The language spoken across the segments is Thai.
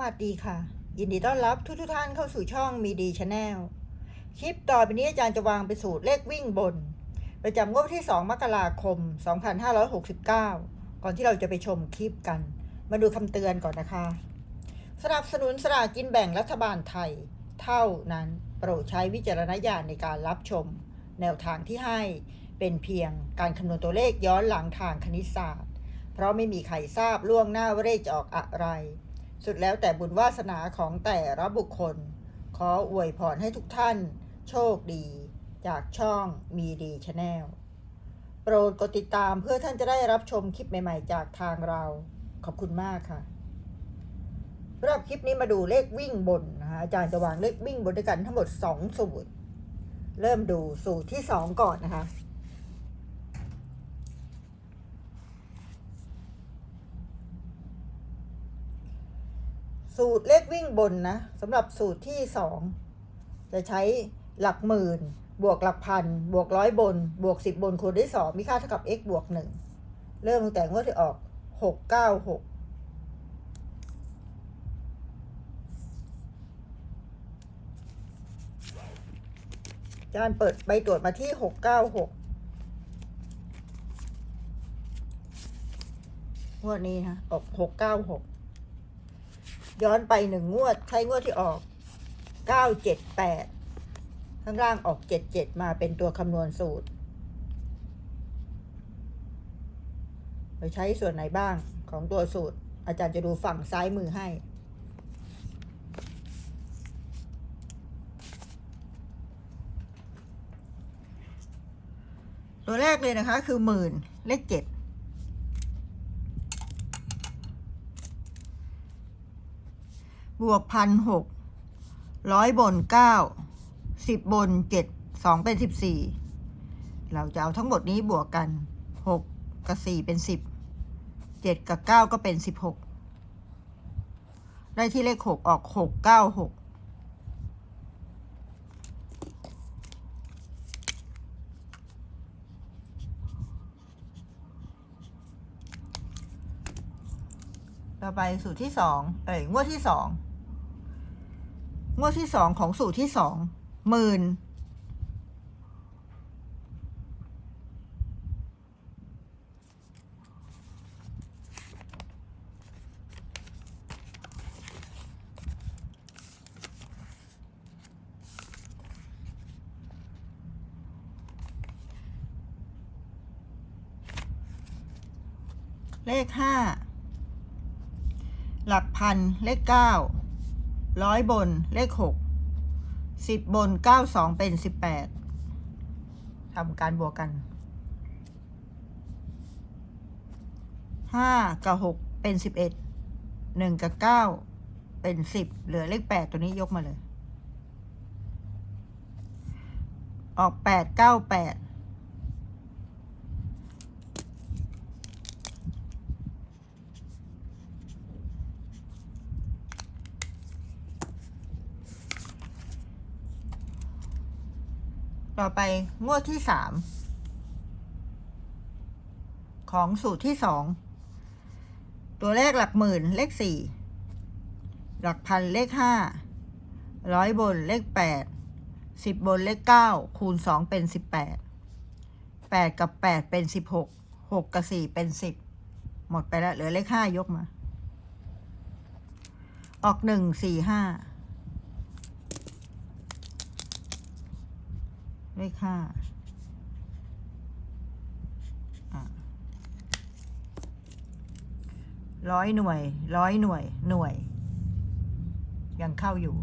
วัสดีค่ะ ยินดีต้อนรับทุกทท่านเข้าสู่ช่องมีดีชาแนลคลิปต่อไปนี้อาจารย์จะวางเป็นสูตรเลขวิ่งบน ประจำงวดที่ 2 มกราคม 2569 ก่อนที่เราจะไปชมคลิปกัน มาดูคำเตือนก่อนนะคะ สนับสนุนสลากกินแบ่งรัฐบาลไทย เท่านั้นโปรดใช้วิจารณญาณในการรับชม แนวทางที่ให้เป็นเพียงการคำนวณตัวเลขย้อนหลังทางคณิตศาสตร์ เพราะไม่มีใครทราบล่วงหน้าว่าเลขจะออกอะไร สุดแล้วแต่บุญวาสนาของแต่ละบุคคล ขออวยพรให้ทุกท่าน โชคดี จากช่องมีดีชาแนลโปรดกดติดตามเพื่อท่านจะได้รับชมคลิปใหม่ๆ จากทางเรา ขอบคุณมากค่ะสำหรับคลิปนี้มาดูเลขวิ่งบนนะคะอาจารย์จะวางเลขวิ่งบนด้วยกันทั้งหมด 2 สูตร เริ่มดูสูตรที่ 2 ก่อนนะคะ สูตรเลขวิ่งบนนะสำหรับสูตรที่สองจะใช้หลักหมื่น บวกหลักพัน บวกร้อยบน บวกสิบบนคูณด้วยสองมีค่าเท่ากับ x บวกหนึ่งเริ่มตั้งแต่งวดที่ออกหกเก้าหกจานเปิดใบตรวจมาที่หกเก้าหกงวดนี้นะออกหกเก้าหก ย้อนไปหนึ่งงวด ใช้งวดที่ออกเก้าเจ็ดแปดข้างล่างออกเจ็ดเจ็ดมาเป็นตัวคำนวณสูตร เราใช้ส่วนไหนบ้างของตัวสูตร อาจารย์จะดูฝั่งซ้ายมือให้ตัวแรกเลยนะคะคือหมื่นเลขเจ็ด บวกพันหกร้อยบนเก้าสิบบนเจ็ดสองเป็นสิบสี่เราจะเอาทั้งหมดนี้บวกกันหกกับสี่เป็นสิบเจ็ดกับเก้าก็เป็นสิบหกได้ที่เลขหกออกหกเก้าหกต่อไปสูตรที่สองเอ้ยงวดที่สอง งวดที่สองของสูตรที่สองหมื่นเลขห้าหลักพัน เลขเก้า ร้อยบนเลขหกสิบบนเก้าสองเป็นสิบแปดทำการบวกกันห้ากับหกเป็นสิบเอ็ดหนึ่งกับเก้าเป็นสิบเหลือเลขแปดตัวนี้ยกมาเลย ออกแปดเก้าแปด ต่อไปงวดที่สามของสูตรที่สองตัวเลขหลักหมื่นเลขสี่หลักพันเลขห้าร้อยบนเลขแปดสิบบนเลขเก้าคูณสองเป็นสิบแปดแปดกับแปดเป็นสิบหกหกกับสี่เป็นสิบหมดไปแล้วเหลือเลขห้ายกมา ออกหนึ่งสี่ห้า เลขห้าร้อยหน่วย ร้อยหน่วย หน่วย ยังเข้าอยู่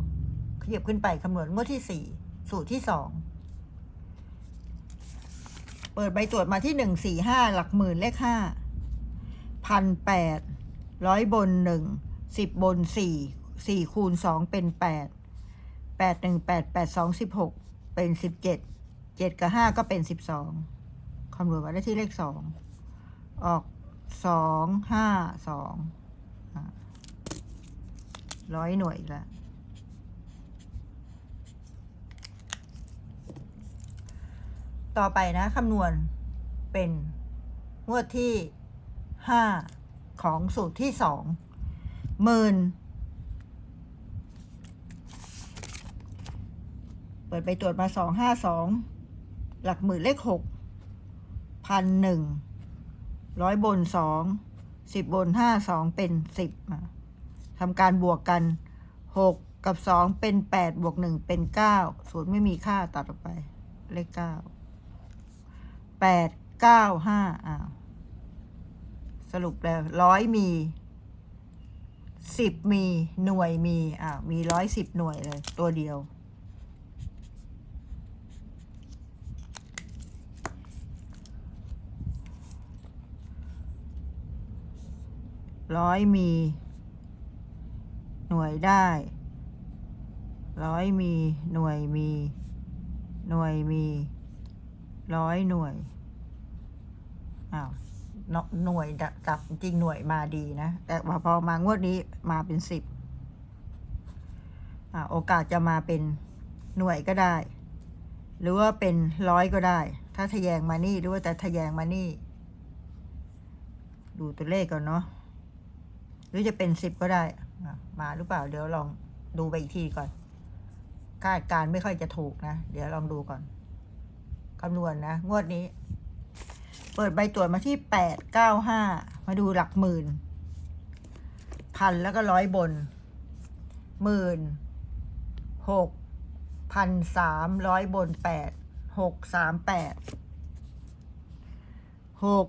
ขยับขึ้นไปคำนวณงวดที่สี่สูตรที่สองเปิดใบตรวจมาที่หนึ่งสี่ห้าหลักหมื่นเลขห้าพันแปดร้อยบนหนึ่งสิบบนสี่สี่คูณสองเป็นแปดแปดหนึ่งแปดแปดสองสิบหกเป็นสิบเจ็ด เจ็ดกับห้าก็เป็นสิบสองคำนวณมาได้ที่เลขสองออกสองห้าสองร้อยหน่วยละต่อไปนะคำนวณเป็นงวดที่ห้าของสูตรที่สองหมื่นเปิดไปตรวจมาสองห้าสอง หลักหมื่นเลขหกพันหนึ่งร้อยบนสองสิบบนห้าสองเป็นสิบทำการบวกกันหกกับสองเป็นแปดบวกหนึ่งเป็นเก้าศูนย์ไม่มีค่าตัดออกไป เลขเก้าแปดเก้าห้าอ้าวสรุปแล้วร้อยมีสิบมีหน่วยมีอ้าวมีร้อยสิบหน่วยเลย ตัวเดียว ร้อยมี หน่วยได้ ร้อยมี หน่วยมี หน่วยมี ร้อยหน่วย อ้าวหน่วยดับจริงหน่วยมาดีนะ แต่พอมางวดนี้มาเป็นสิบโอกาสจะมาเป็นหน่วยก็ได้ หรือว่าเป็นร้อยก็ได้ ถ้าทะแยงมานี่หรือว่าแต่ทะแยงมานี่ ดูตัวเลขก่อนเนาะ หรือจะเป็นสิบก็ได้มาหรือเปล่าเดี๋ยวลองดูไปอีกทีก่อน คาดการณ์ไม่ค่อยจะถูกนะ เดี๋ยวลองดูก่อนคำนวณนะงวดนี้ เปิดใบตรวจมาที่แปดเก้าห้ามาดูหลักหมื่น พันแล้วก็ร้อยบนหมื่นหกพันสามร้อยบนแปดหกสามแปดหก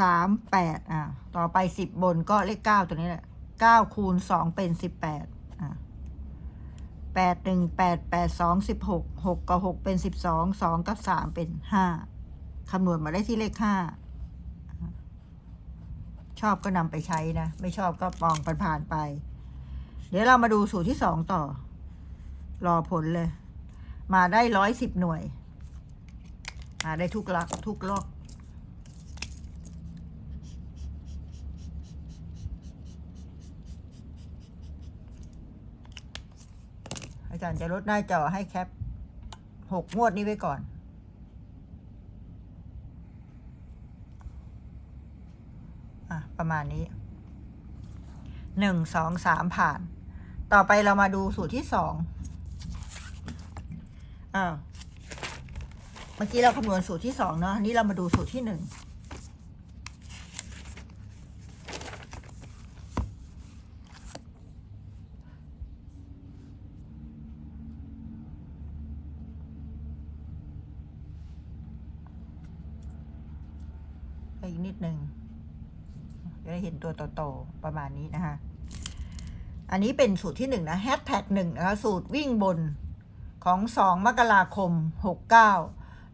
สามแปดอะ ต่อไปสิบบนก็เลขเก้าตัวนี้แหละเก้าคูณสองเป็นสิบแปดอะแปดหนึ่งแปดแปดสองสิบหกหกกับหกเป็นสิบสองสองกับสามเป็นห้าคำนวณมาได้ที่เลขห้าชอบก็นำไปใช้นะ ไม่ชอบก็มองผ่านๆไป เดี๋ยวเรามาดูสูตรที่สองต่อ รอผลเลย มาได้ร้อยสิบหน่วย มาได้ทุกลักทุกลอก อาจารย์จะลดหน้าจอให้แคปหกงวดนี้ไว้ก่อนอะประมาณนี้หนึ่งสองสามผ่าน ต่อไปเรามาดูสูตรที่สองอ้าวเมื่อกี้เราคำนวณสูตรที่สองเนาะอันนี้เรามาดูสูตรที่หนึ่ง ไปอีกนิดนึงจะได้เห็นตัวโตๆประมาณนี้นะคะ อันนี้เป็นสูตรที่หนึ่งนะแฮชแท็กหนึ่งนะคะสูตรวิ่งบนของสองมกราคมหกเก้า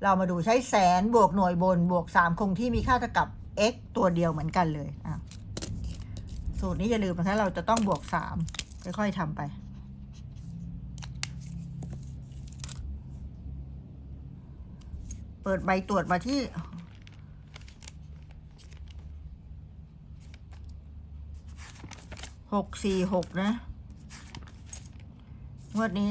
เรามาดูใช้แสนบวกหน่วยบนบวกสามคงที่มีค่าเท่ากับ x ตัวเดียวเหมือนกันเลยอะสูตรนี้อย่าลืมนะคะเราจะต้องบวกสามค่อยๆทำไปเปิดใบตรวจมาที่ หกสี่หกนะงวดนี้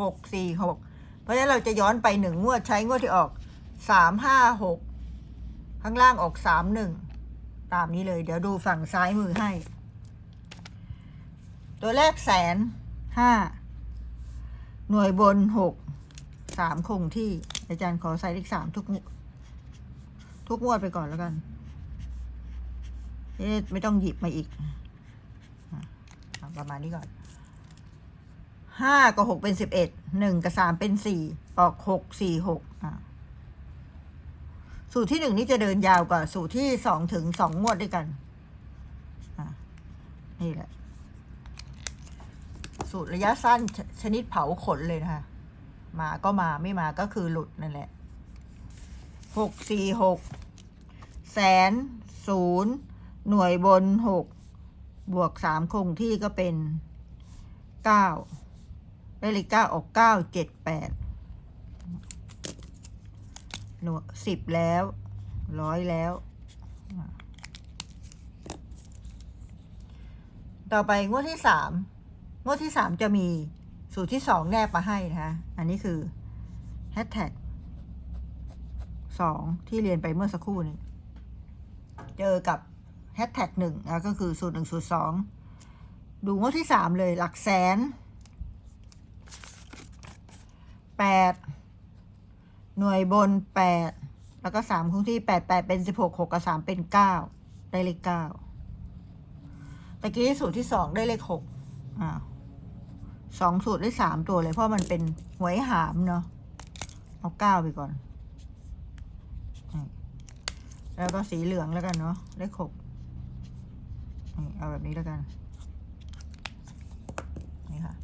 หกสี่หกเพราะฉะนั้นเราจะย้อนไปหนึ่งงวดใช้งวดที่ออกสามห้าหกข้างล่างออกสามหนึ่งตามนี้เลย เดี๋ยวดูฝั่งซ้ายมือให้ ตัวแรกแสนห้าหน่วยบนหกสามคงที่ อาจารย์ขอใส่เลขสามทุกทุกงวดไปก่อนแล้วกัน เอ๊ะไม่ต้องหยิบมาอีก ประมาณนี้ก่อนห้ากับหกเป็นสิบเอ็ดหนึ่งกับสามเป็นสี่ออกหกสี่หกอะสูตรที่หนึ่งนี่จะเดินยาวกว่าสูตรที่สองถึงสองงวดด้วยกันนี่แหละ สูตรระยะสั้นชชนิดเผาขนเลยนะคะ มาก็มาไม่มาก็คือหลุดนั่นแหละหกสี่หกแสนศูนย์หน่วยบนหก บวกสามคงที่ก็เป็นเก้าได้เลขเก้าออกเก้าเจ็ดแปดหน่วยสิบแล้วร้อยแล้ว ต่อไปงวดที่สามงวดที่สามจะมีสูตรที่สองแนบมาให้นะคะอันนี้คือแฮชแท็กสองที่เรียนไปเมื่อสักครู่นี้ เจอกับ แฮชแท็กหนึ่งนะก็คือสูตรหนึ่งสูตรสองดูงวดที่สามเลยหลักแสนแปดหน่วยบนแปดแล้วก็สามคงที่แปดแปดเป็นสิบหกหกกับสามเป็นเก้าได้เลขเก้าตะกี้สูตรที่สองได้เลขหกอ้าสองสูตรได้สามตัวเลยเพราะมันเป็นหวยหามเนาะเอาเก้าไปก่อน แล้วก็สีเหลืองแล้วกันเนาะเลขหก นี่เอาแบบนี้แล้วกัน นี่ค่ะ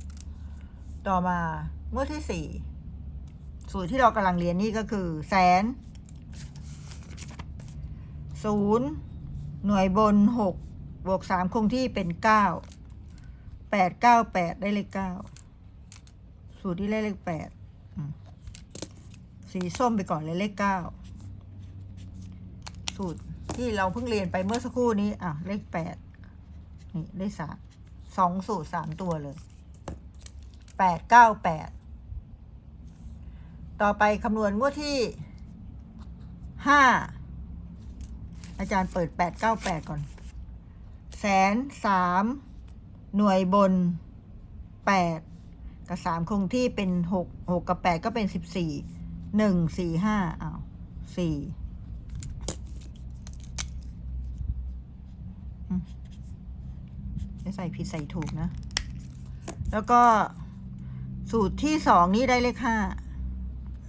ต่อมางวดที่สี่สูตรที่เรากำลังเรียนนี่ก็คือแสนศูนย์หน่วยบนหกบวกสามคงที่เป็นเก้าแปดเก้าแปดได้เลขเก้าสูตรที่ได้เลขแปดสีส้มไปก่อนเลยเลขเก้าสูตรที่เราเพิ่งเรียนไปเมื่อสักครู่นี้อะเลขแปด นี่ได้สามสองสูตรสามตัวเลยแปดเก้าแปดต่อไปคำนวณงวดที่ห้าอาจารย์เปิดแปดเก้าแปดก่อน แสนสามหน่วยบนแปดกับสามคงที่เป็นหกหกกับแปดก็เป็นสิบสี่หนึ่งสี่ห้าอ้าวสี่อืมไม่ ใส่ผิดใส่ถูกนะ แล้วก็สูตรที่สองนี้ได้เลขห้า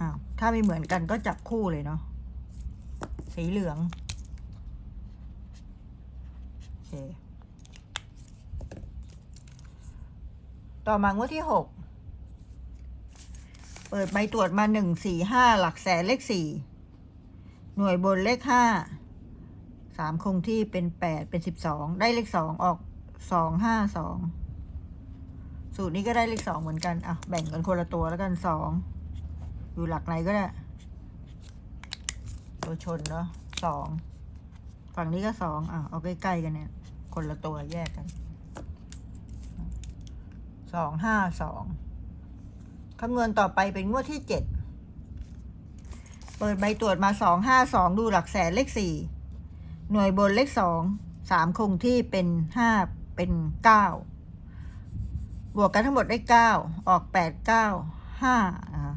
อ้าวถ้าไม่เหมือนกันก็จับคู่เลยเนาะสีเหลืองโอเคต่อมางวดที่หกเปิดใบตรวจมาหนึ่งสี่ห้าหลักแสนเลขสี่หน่วยบนเลขห้าสามคงที่เป็นแปดเป็นสิบสองได้เลขสองออก สองห้าสองสูตรนี้ก็ได้เลขสองเหมือนกันอะแบ่งกันคนละตัวแล้วกันสองอยู่หลักไหนก็ได้ ตัวชนเนาะสองฝั่งนี้ก็สองอะเอาใกล้ๆกันเนี่ย คนละตัวแยกกันสองห้าสองคำนวณต่อไปเป็นงวดที่เจ็ดเปิดใบตรวจมาสองห้าสองดูหลักแสนเลขสี่หน่วยบนเลขสองสามคงที่เป็นห้า เป็นเก้าบวกกันทั้งหมดได้เก้าออกแปดเก้าห้าอ่า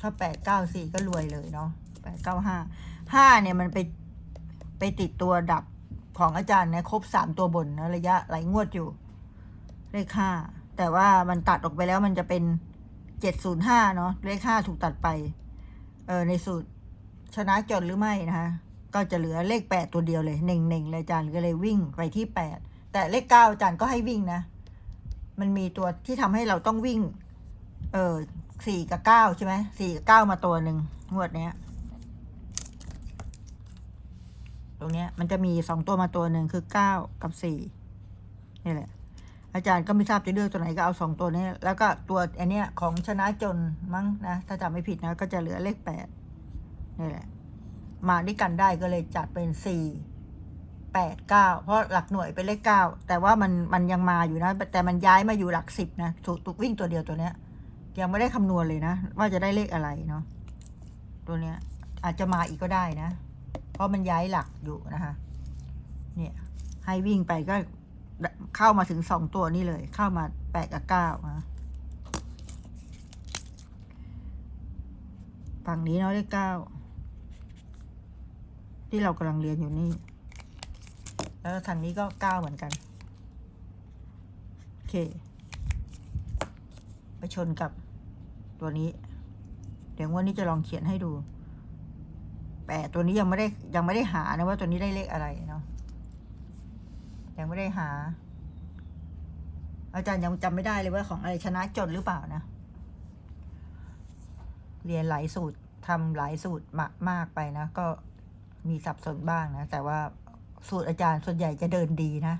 ถ้าแปดเก้าสี่ก็รวยเลยเนาะแปดเก้าห้าห้าเนี่ยมันไปไปติดตัวดับของอาจารย์นี่ยครบสามตัวบนนะระยะหลายงวดอยู่เลขห้าแต่ว่ามันตัดออกไปแล้วมันจะเป็นเจ็ดศูนย์ห้าเนาะเลขห้าถูกตัดไปเออในสูตรชนะจนหรือไม่นะคะ ก็จะเหลือเลขแปดตัวเดียวเลยเน่งเน่งเลยอาจารย์ก็เลยวิ่งไปที่แปดแต่เลขเก้าอาจารย์ก็ให้วิ่งนะ มันมีตัวที่ทำให้เราต้องวิ่ง เออสี่กับเก้าใช่ไหมสี่กับเก้ามาตัวหนึ่งงวดเนี้ย ตรงเนี้ยมันจะมีสองตัวมาตัวหนึ่งคือเก้ากับสี่นี่แหละ อาจารย์ก็ไม่ทราบจะเลือกตัวไหนก็เอาสองตัวนี้ แล้วก็ตัวอันเนี้ยของชนะจนมั้งนะ ถ้าจำไม่ผิดนะ ก็จะเหลือเลขแปดนี่แหละ มาด้วยกันได้ก็เลยจัดเป็นสี่แปดเก้าเพราะหลักหน่วยเป็นเลขเก้าแต่ว่ามันมันยังมาอยู่นะ แต่มันย้ายมาอยู่หลักสิบนะถูกถูกวิ่งตัวเดียวตัวเนี้ย ยังไม่ได้คำนวณเลยนะ ว่าจะได้เลขอะไรเนาะตัวเนี้ย อาจจะมาอีกก็ได้นะ เพราะมันย้ายหลักอยู่นะคะ เนี่ย ให้วิ่งไปก็เข้ามาถึงสองตัวนี่เลย เข้ามาแปดกับเก้านะฝั่งนี้เนาะเลขเก้า ที่เรากำลังเรียนอยู่นี่ แล้วทางนี้ก็เก้าเหมือนกัน โอเค ไปชนกับตัวนี้ เดี๋ยววันนี้จะลองเขียนให้ดู แปดตัวนี้ยังไม่ได้ยังไม่ได้หานะว่าตัวนี้ได้เลขอะไรเนาะ ยังไม่ได้หา อาจารย์ยังจำไม่ได้เลยว่าของอะไรชนะจนหรือเปล่านะ เรียนหลายสูตรทำหลายสูตรมามากไปนะก็ มีสับสนบ้างนะ แต่ว่าสูตรอาจารย์ส่วนใหญ่จะเดินดีนะ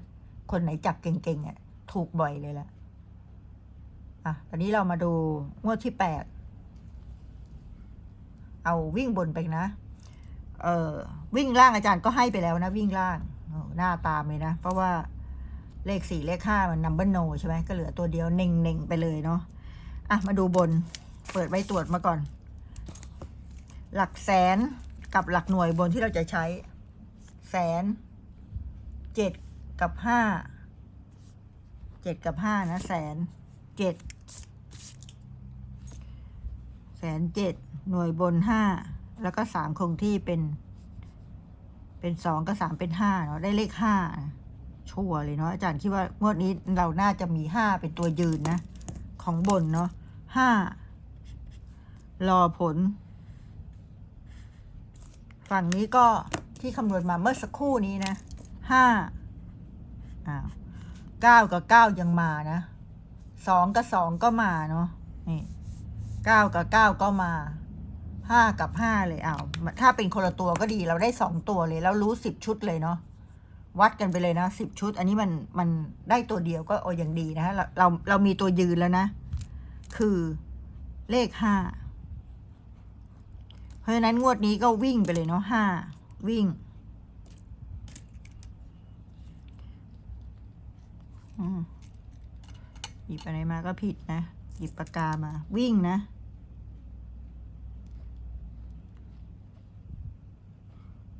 คนไหนจับเก่งๆอะถูกบ่อยเลยแหละอะ ตอนนี้เรามาดูงวดที่แปด เอาวิ่งบนไปนะ เออวิ่งล่างอาจารย์ก็ให้ไปแล้วนะ วิ่งล่างหน้าตามเลยนะ เพราะว่าเลขสี่เลขห้ามันนัมเบอร์โนใช่ไหมก็เหลือตัวเดียวเน่งเน่งไปเลยเนาะ อะ มาดูบน เปิดใบตรวจมาก่อน หลักแสน กับหลักหน่วยบนที่เราจะใช้ แสนเจ็ดกับห้าเจ็ดกับห้านะแสนเจ็ดแสนเจ็ดหน่วยบนห้าแล้วก็สามคงที่เป็น เป็นสองกับสามเป็นห้าเนาะได้เลขห้าชัวร์เลยเนาะอาจารย์คิดว่างวดนี้เราน่าจะมีห้าเป็นตัวยืนนะ ของบนเนาะห้ารอผล ฝั่งนี้ก็ที่คำนวณมาเมื่อสักครู่นี้นะห้าอ้าวเก้ากับเก้ายังมานะสองกับสองก็มาเนาะนี่เก้ากับเก้าก็มาห้ากับห้าเลยอ้าวถ้าเป็นคนละตัวก็ดีเราได้สองตัวเลย แล้วรู้สิบชุดเลยเนาะวัดกันไปเลยนะสิบชุด อันนี้มันมันได้ตัวเดียวก็โอ้ยังดีนะเราเราเรามีตัวยืนแล้วนะ คือเลขห้า เพราะฉะนั้นงวดนี้ก็วิ่งไปเลยเนาะห้าวิ่งหยิบอะไรมาก็ผิดนะ หยิบปากกามา วิ่งนะ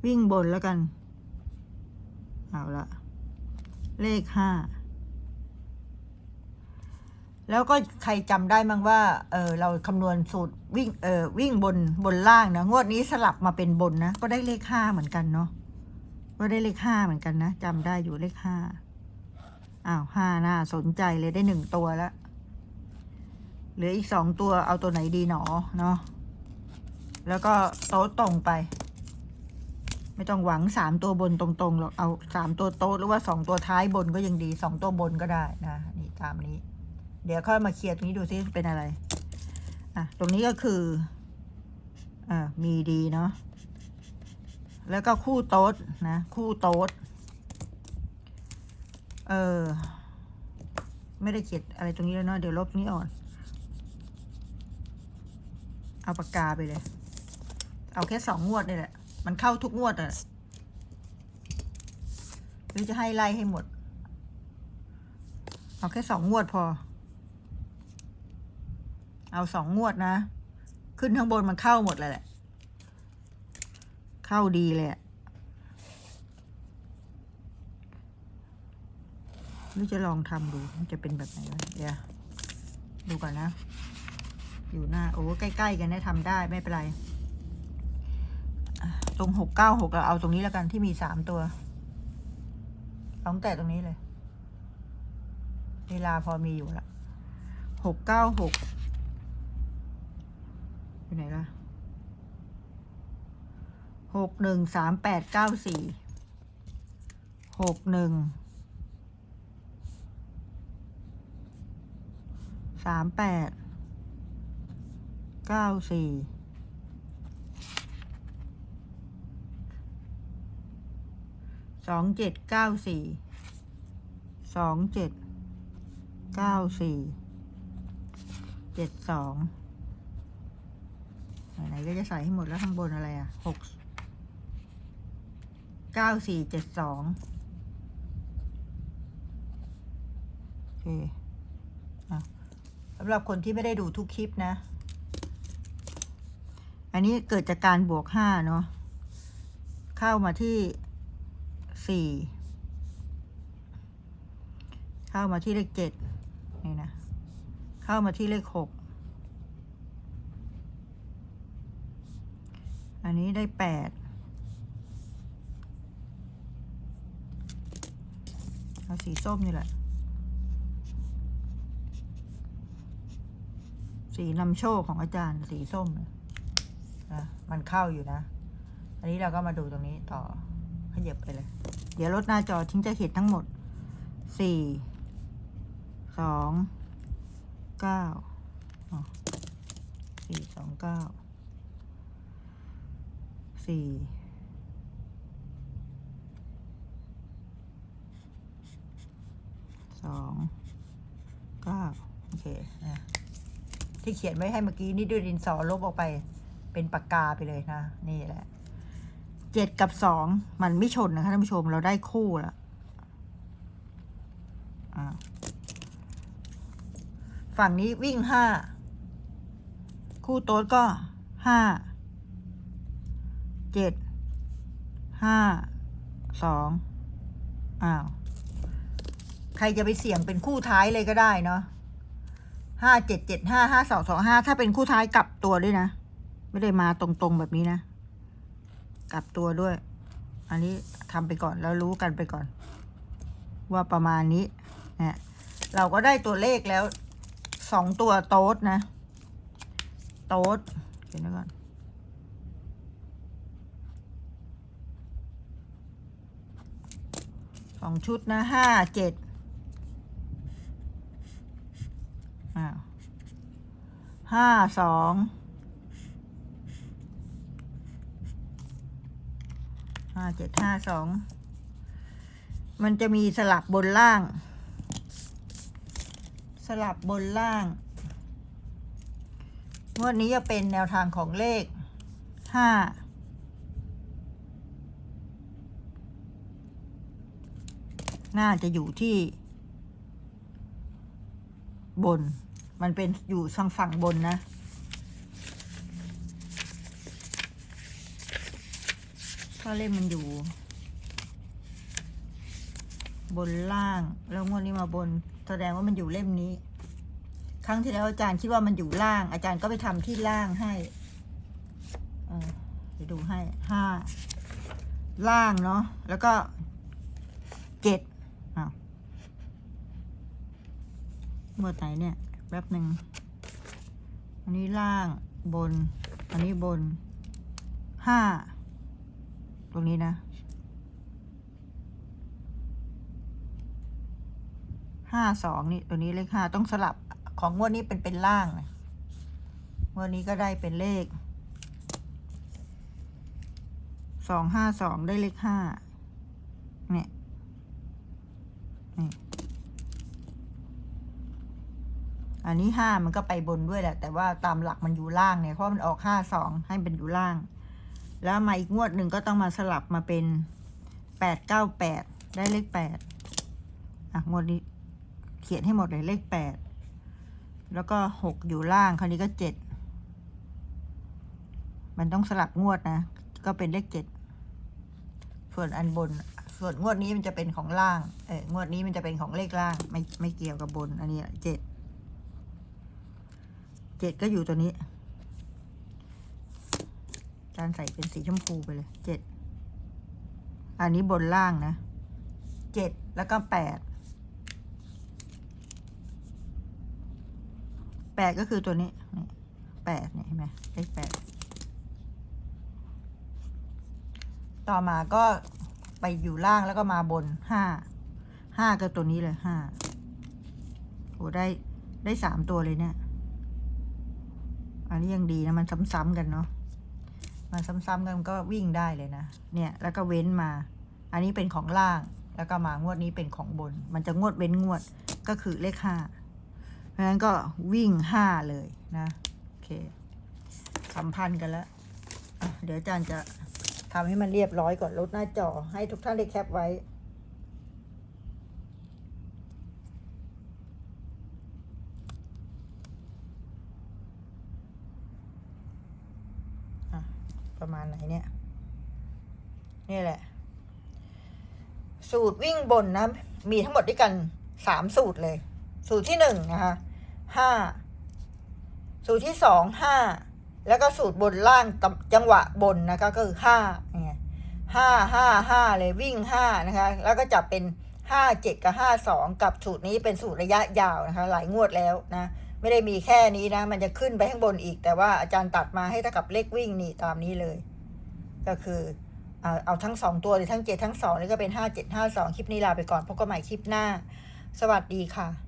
วิ่งบนแล้วกัน เอาละ เลขห้า แล้วก็ใครจำได้มั้งว่า เออเราคำนวณสูตรวิ่ง เออวิ่งบนบนล่างนะ งวดนี้สลับมาเป็นบนนะ ก็ได้เลขห้าเหมือนกันเนาะ ก็ได้เลขห้าเหมือนกันนะจำได้อยู่เลขห้า อ้าวห้าน่าสนใจเลยได้หนึ่งตัวแล้วเหลืออีกสองตัวเอาตัวไหนดีหนอเนาะ แล้วก็โต๊ะตรงไป ไม่ต้องหวังสามตัวบนตรงๆหรอก เอาสามตัวโต๊ะหรือว่าสองตัวท้ายบนก็ยังดี สองตัวบนก็ได้นะ นี่ตามนี้ เดี๋ยวค่อยมาเคลียร์ตรงนี้ดูซิเป็นอะไร อะ ตรงนี้ก็คือ อ่า มีดีเนาะ แล้วก็คู่โต๊ดนะ คู่โต๊ด เออ ไม่ได้เขียนอะไรตรงนี้แล้วเนาะ เดี๋ยวลบนี้ออก เอาปากกาไปเลย เอาแค่สองงวดนี่แหละ มันเข้าทุกงวดอะหรือจะให้ไล่ให้หมด เอาแค่สองงวดพอ เอาสองงวดนะ ขึ้นข้างบนมันเข้าหมดเลยแหละ เข้าดีเลยอะหรือจะลองทำดูมันจะเป็นแบบไหนวะเดี๋ยวดูก่อนนะ อยู่หน้า โอ้ใกล้ ๆ กันได้ทำได้ไม่เป็นไร ตรงหกเก้าหกเราเอาตรงนี้แล้วกันที่มีสามตัวเอาแต่ตรงนี้เลย เวลาพอมีอยู่ละหกเก้าหก ไปไหนล่ะหกหนึ่งสามแปดเก้าสี่หกหนึ่งสามแปดเก้าสี่สองเจ็ดเก้าสี่สองเจ็ดเก้าสี่เจ็ดสอง ไหนก็จะใส่ให้หมดแล้วข้างบนอะไรอะหกเก้าสี่เจ็ดสองโอเคสำหรับคนที่ไม่ได้ดูทุกคลิปนะ อันนี้เกิดจากการบวกห้าเนาะ เข้ามาที่สี่เข้ามาที่เลขเจ็ดนี่นะ เข้ามาที่เลขหก อันนี้ได้แปดเอาสีส้มนี่แหละ สีนำโชคของอาจารย์สีส้มนะมันเข้าอยู่นะ อันนี้เราก็มาดูตรงนี้ต่อขยับไปเลย เดี๋ยวลดหน้าจอทิ้งจะเห็นทั้งหมดสี่สองเก้าสี่สองเก้า สี่สองเก้าโอเคนะที่เขียนไว้ให้เมื่อกี้นี่ด้วยดินสอลบออกไป เป็นปากกาไปเลยนะ นี่แหละเจ็ดกับสองมันไม่ชนนะคะท่านผู้ชมเราได้คู่ล้วอ่าฝั่งนี้วิ่งห้าคู่โต๊ดก็ห้า เจ็ดห้าสองอ้าว ใครจะไปเสี่ยงเป็นคู่ท้ายเลยก็ได้เนาะห้าเจ็ดเจ็ดห้าห้าสองสองห้าถ้าเป็นคู่ท้ายกลับตัวด้วยนะ ไม่ได้มาตรงๆแบบนี้นะ กลับตัวด้วย อันนี้ทำไปก่อนแล้วรู้กันไปก่อน ว่าประมาณนี้นะเราก็ได้ตัวเลขแล้วสองตัวโต๊ดนะ โต๊ดเขียนไว้ก่อน ส องชุดนะห้าเจ็ดอ้าวห้าสองห้าเจ็ดห้าสองมันจะมีสลับบนล่าง สลับบนล่างงวดนี้จะเป็นแนวทางของเลขห้า น่าจะอยู่ที่บน มันเป็นอยู่ทางฝั่งบนนะ ถ้าเล่มมันอยู่ บนล่าง แล้วงวดนี้มาบน แสดงว่ามันอยู่เล่มนี้ ครั้งที่แล้วอาจารย์คิดว่ามันอยู่ล่าง อาจารย์ก็ไปทำที่ล่างให้เออไปดูให้ห้าล่างเนาะ แล้วก็เจ็ดอ้าว หมวดไหนเนี่ยแป๊บหนึ่งอันนี้ล่างบน อันนี้บนห้าตรงนี้นะห้าสองนี่ตัวนี้เลขห้าต้องสลับของงวดนี้เป็นเป็นล่างงวดนี้ก็ได้เป็นเลขสองห้าสองได้เลขห้าเนี่ยนี่ อันนี้ห้ามันก็ไปบนด้วยแหละ แต่ว่าตามหลักมันอยู่ล่างเนี่ยเพราะมันออกห้าสองให้เป็นอยู่ล่าง แล้วมาอีกงวดหนึ่งก็ต้องมาสลับมาเป็นแปดเก้าแปดได้เลขแปดอะงวดนี้เขียนให้หมดเลยเลขแปดแล้วก็หกอยู่ล่างคราวนี้ก็เจ็ดมันต้องสลับงวดนะ ก็เป็นเลขเจ็ดส่วนอันบน ส่วนงวดนี้มันจะเป็นของล่าง เอองวดนี้มันจะเป็นของเลขล่าง ไม่ไม่เกี่ยวกับบน อันนี้เจ็ด เจ็ดก็อยู่ตัวนี้จานใส่เป็นสีชมพูไปเลยเจ็ดอันนี้บนล่างนะเจ็ดแล้วก็แปดแปดก็คือตัวนี้แปดเนี่ยเห็นไหมเลขแปดต่อมาก็ไปอยู่ล่างแล้วก็มาบนห้าห้าก็ตัวนี้เลยห้าโอ้ได้ได้สามตัวเลยเนี่ย อันนี้ยังดีนะมันซ้ำๆกันเนาะมันซ้ำๆกันมันก็วิ่งได้เลยนะ เนี่ย แล้วก็เว้นมา อันนี้เป็นของล่าง แล้วก็มางวดนี้เป็นของบน มันจะงวดเว้นงวดก็คือเลขห้าเพราะฉะนั้นก็วิ่งห้าเลยนะโอเคสัมพันธ์กันแล้วเดี๋ยวอาจารย์จะทำให้มันเรียบร้อยก่อนลดหน้าจอให้ทุกท่านได้แคปไว้ อะ ประมาณไหนเนี่ย นี่แหละ สูตรวิ่งบนนะ มีทั้งหมดด้วยกันสามสูตรเลย สูตรที่หนึ่งนะคะห้าสูตรที่สองห้าแล้วก็สูตรบนล่างจังหวะบนนะคะก็คือห้าเนี่ยห้าห้าห้าเลยวิ่งห้านะคะ แล้วก็จับเป็นห้าเจ็ดกับห้าสองกับสูตรนี้เป็นสูตรระยะยาวนะคะ หลายงวดแล้วนะ ไม่ได้มีแค่นี้นะ มันจะขึ้นไปข้างบนอีก แต่ว่าอาจารย์ตัดมาให้เท่ากับเลขวิ่งนี่ตามนี้เลย ก็คือเอาเอาทั้งสองตัวหรือทั้งเจ็ดทั้งสองนี่ก็เป็นห้าเจ็ดห้าสองคลิปนี้ลาไปก่อนพบกันใหม่คลิปหน้า สวัสดีค่ะ